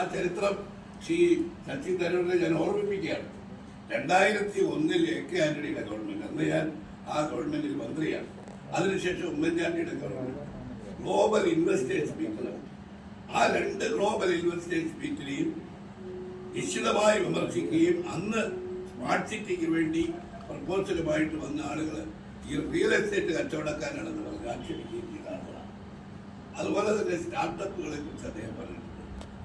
ആ ചരിത്രം ശ്രീ ശശി തരൂരിനെ ഞാൻ ഓർമ്മിപ്പിക്കുകയാണ്. രണ്ടായിരത്തി ഒന്നിൽ എ കെ ആന്റണിയുടെ ഗവൺമെന്റ് അന്ന് ഞാൻ ആ ഗവൺമെന്റിൽ മന്ത്രിയാണ്. അതിനുശേഷം ഉമ്മൻചാണ്ടിയുടെ ഗവൺമെന്റ്. ഗ്ലോബൽ ഇൻവെസ്റ്റേഴ്സ് മീറ്റ് നടത്തി ആ രണ്ട് ഗ്ലോബൽ ഇൻവെസ്റ്റേഴ്സ് മീറ്റിനെയും നിശ്ചിതമായി വിമർശിക്കുകയും അന്ന് സ്മാർട്ട് സിറ്റിക്ക് വേണ്ടി പ്രപ്പോസലുമായിട്ട് വന്ന ആളുകൾ ഈ റിയൽ എസ്റ്റേറ്റ് കച്ചവടക്കാരാണെന്ന് പറഞ്ഞ് ആക്ഷേപിക്കുകയും ചെയ്ത ആളുകളാണ്. അതുപോലെ തന്നെ സ്റ്റാർട്ടപ്പുകളെ കുറിച്ച് അദ്ദേഹം പറഞ്ഞിട്ടുണ്ട്.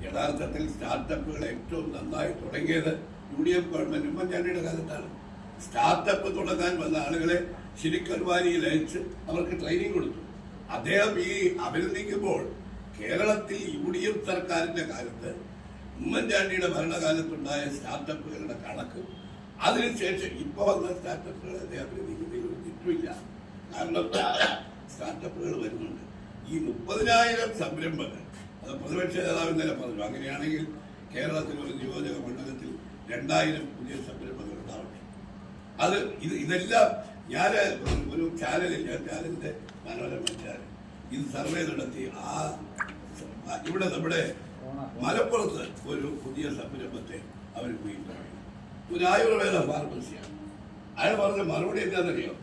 യഥാർത്ഥത്തിൽ സ്റ്റാർട്ടപ്പുകൾ ഏറ്റവും നന്നായി തുടങ്ങിയത് യു ഡി എഫ് ഗവൺമെന്റ് ഉമ്മൻചാണ്ടിയുടെ കാലത്താണ്. സ്റ്റാർട്ടപ്പ് തുടങ്ങാൻ വന്ന ആളുകളെ ശിരിക്കൽവാരിയിൽ അയച്ച് അവർക്ക് ട്രെയിനിങ് കൊടുത്തു. അദ്ദേഹം ഈ അഭിനന്ദിക്കുമ്പോൾ കേരളത്തിൽ യു ഡി എഫ് സർക്കാരിന്റെ കാലത്ത് ഉമ്മൻചാണ്ടിയുടെ ഭരണകാലത്തുണ്ടായ സ്റ്റാർട്ടപ്പുകളുടെ കണക്ക്. അതിനുശേഷം ഇപ്പൊ വന്ന സ്റ്റാർട്ടപ്പുകളെ അദ്ദേഹം അഭിനന്ദിക്കുന്നതിൽ ഒരു തെറ്റുമില്ല. കാരണം സ്റ്റാർട്ടപ്പുകൾ വരുന്നുണ്ട്. ഈ മുപ്പതിനായിരം സംരംഭങ്ങൾ പ്രതിപക്ഷ നേതാവ് ഇന്നലെ പറഞ്ഞു. അങ്ങനെയാണെങ്കിൽ കേരളത്തിൽ ഒരു നിയോജക മണ്ഡലത്തിൽ രണ്ടായിരം പുതിയ സംരംഭങ്ങൾ ഉണ്ടാവട്ടെ അത് ഇത് ഇതെല്ലാം ഞാൻ ഒരു ചാനലിൽ ഞാൻ ചാനലിന്റെ മനോരമ ചാനൽ. ഇത് സർവേ നടത്തി ആ ഇവിടെ നമ്മുടെ മലപ്പുറത്ത് ഒരു പുതിയ സംരംഭത്തെ അവർ പോയി ഒരു ആയുർവേദ ഫാർമസിയാണ്. അയാൾ പറഞ്ഞ മറുപടി എന്താണെന്നറിയോ?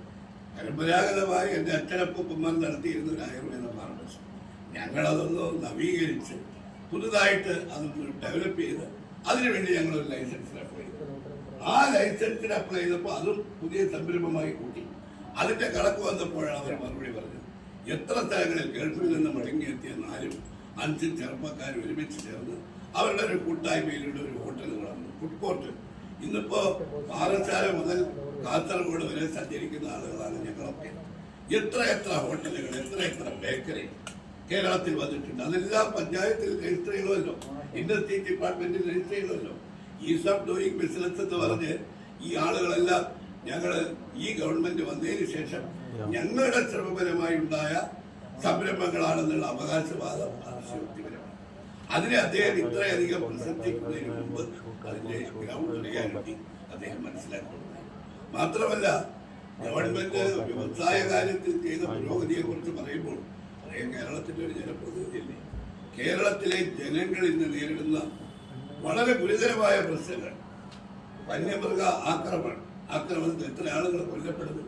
പരമ്പരാഗതമായി എന്റെ അച്ഛനപ്പൂപ്പന്മാർ നടത്തിയിരുന്ന ഒരു ആയുർവേദ ഫാർമസി. ഞങ്ങളതൊന്ന് നവീകരിച്ച് പുതുതായിട്ട് അതൊന്ന് ഡെവലപ്പ് ചെയ്ത് അതിനുവേണ്ടി ഒരു ലൈസൻസിന് അപ്ലൈ ചെയ്തു. ആ ലൈസൻസിന് അപ്ലൈ ചെയ്തപ്പോൾ അതും പുതിയ സംരംഭമായി കൂട്ടി. അതിന്റെ കണക്ക് വന്നപ്പോഴാണ് അവർ മറുപടി പറഞ്ഞത്. എത്ര സ്ഥലങ്ങളിൽ ഗൾഫിൽ നിന്ന് മടങ്ങിയെത്തിയ നാലും അഞ്ചും ചെറുപ്പക്കാർ ഒരുമിച്ച് ചേർന്ന് അവരുടെ ഒരു കൂട്ടായ്മയിലുള്ള ഒരു ഹോട്ടൽ നടന്നു ഫുഡ് കോർട്ട് ഇന്നിപ്പോ പാറശാല മുതൽ കാസർഗോഡ് വരെ സഞ്ചരിക്കുന്ന ആളുകളാണ് ഞങ്ങളൊക്കെ. എത്ര എത്ര ഹോട്ടലുകൾ എത്ര എത്ര ബേക്കറി കേരളത്തിൽ വന്നിട്ടുണ്ട്. അതെല്ലാം പഞ്ചായത്തിൽ രജിസ്റ്റർ ചെയ്യണമല്ലോ. ഇൻഡസ്ട്രി ഡിപ്പാർട്ട്മെന്റിൽ രജിസ്റ്റർ ചെയ്യണമല്ലോ. ഈസ് ഓഫ് ഡൂയിങ് ബിസിനസ് എന്ന് പറഞ്ഞ് ഈ ആളുകളെല്ലാം ഞങ്ങൾ ഈ ഗവൺമെന്റ് വന്നതിന് ശേഷം ഞങ്ങളുടെ ശ്രമപരമായി ഉണ്ടായ സംരംഭങ്ങളാണെന്നുള്ള അവകാശവാദം അതിശയോക്തിപരമാണ് അതിനെ അദ്ദേഹം ഇത്രയധികം പ്രസംഗിക്കുന്നതിന് മുമ്പ് അതിന്റെ ഗ്രൗണ്ട് റിയാലിറ്റി അദ്ദേഹം മനസ്സിലാക്കുന്നത് മാത്രമല്ല ഗവൺമെന്റ് വ്യവസായ കാര്യത്തിൽ ചെയ്ത പുരോഗതിയെ കുറിച്ച് പറയുമ്പോൾ അദ്ദേഹം കേരളത്തിന്റെ ഒരു ജനപ്രതിനിധിയല്ലേ? കേരളത്തിലെ ജനങ്ങൾ ഇന്ന് നേരിടുന്ന വളരെ ഗുരുതരമായ പ്രശ്നങ്ങൾ. വന്യമൃഗ ആക്രമണം. ആക്രമണത്തിൽ എത്ര ആളുകൾ കൊല്ലപ്പെടുന്നു?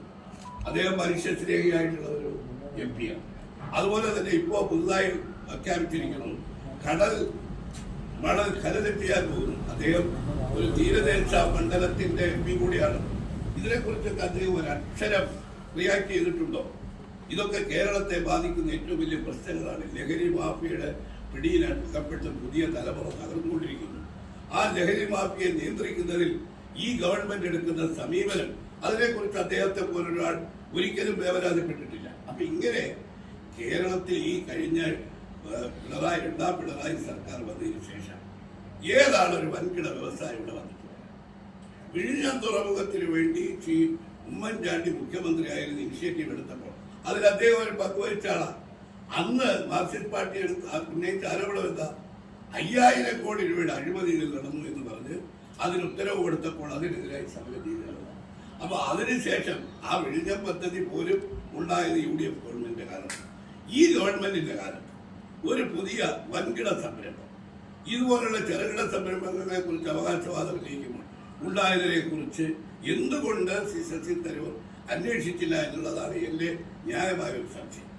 അദ്ദേഹം മനുഷ്യസ്നേഹിയായിട്ടുള്ള ഒരു എം പിയാണ്. അതുപോലെ തന്നെ ഇപ്പോൾ പുതുതായി പ്രഖ്യാപിച്ചിരിക്കുന്നു കടൽ മണൽ കരതെറ്റിയാൻ പോകുന്നു. അദ്ദേഹം ഒരു തീരദേശ മണ്ഡലത്തിന്റെ എം പി കൂടിയാണ്. ഇതിനെക്കുറിച്ചൊക്കെ അദ്ദേഹം ഒരു അക്ഷരം റിയാക്ട് ചെയ്തിട്ടുണ്ടോ? ഇതൊക്കെ കേരളത്തെ ബാധിക്കുന്ന ഏറ്റവും വലിയ പ്രശ്നങ്ങളാണ് ലഹരി മാഫിയയുടെ പിടിയിലകപ്പെട്ട് പുതിയ തലമുറ തകർന്നുകൊണ്ടിരിക്കുന്നു. ആ ലഹരി മാഫിയെ നിയന്ത്രിക്കുന്നതിൽ ഈ ഗവൺമെന്റ് എടുക്കുന്ന സമീപനം അതിനെക്കുറിച്ച് അദ്ദേഹത്തെ പോലൊരാൾ ഒരിക്കലും വേവലാതിപ്പെട്ടിട്ടില്ല അപ്പൊ ഇങ്ങനെ കേരളത്തിൽ ഈ കഴിഞ്ഞ പിണറായി രണ്ടാം പിണറായി സർക്കാർ വന്നതിന് ശേഷം ഏതാണ് ഒരു വൻകിട വ്യവസായം ഇവിടെ വന്നിട്ടുള്ളത്? വിഴിഞ്ഞം തുറമുഖത്തിന് വേണ്ടി ശ്രീ ഉമ്മൻചാണ്ടി മുഖ്യമന്ത്രിയായിരുന്ന ഇനിഷ്യേറ്റീവ് എടുത്തപ്പോൾ അതിൽ അദ്ദേഹം ഒരു പങ്കുവഹിച്ച അന്ന് മാർക്സിസ്റ്റ് പാർട്ടി എടുത്ത് ഉന്നയിച്ച ആരോപണം എന്താ? അയ്യായിരം കോടി രൂപയുടെ അഴിമതിയിൽ നടന്നു എന്ന് പറഞ്ഞ് അതിന് ഉത്തരവ് കൊടുത്തപ്പോൾ അതിനെതിരായി സമരം ചെയ്തത് അപ്പൊ അതിനുശേഷം ആ വിഴിഞ്ഞം പദ്ധതി പോലും ഉണ്ടായത് യു ഡി എഫ് ഗവൺമെന്റിന്റെ കാലത്ത്. ഈ ഗവൺമെന്റിന്റെ കാലത്ത് ഒരു പുതിയ വൻകിട സംരംഭം ഇതുപോലുള്ള ചെറുകിട സംരംഭങ്ങളെ കുറിച്ച് അവകാശവാദം ഉന്നയിക്കുമ്പോൾ ഉണ്ടായതിനെ കുറിച്ച് എന്തുകൊണ്ട് സി ശശി തരൂർ അന്വേഷിച്ചില്ല എന്നുള്ളതാണ് എന്റെ ന്യായമായ ഒരു സംശയം.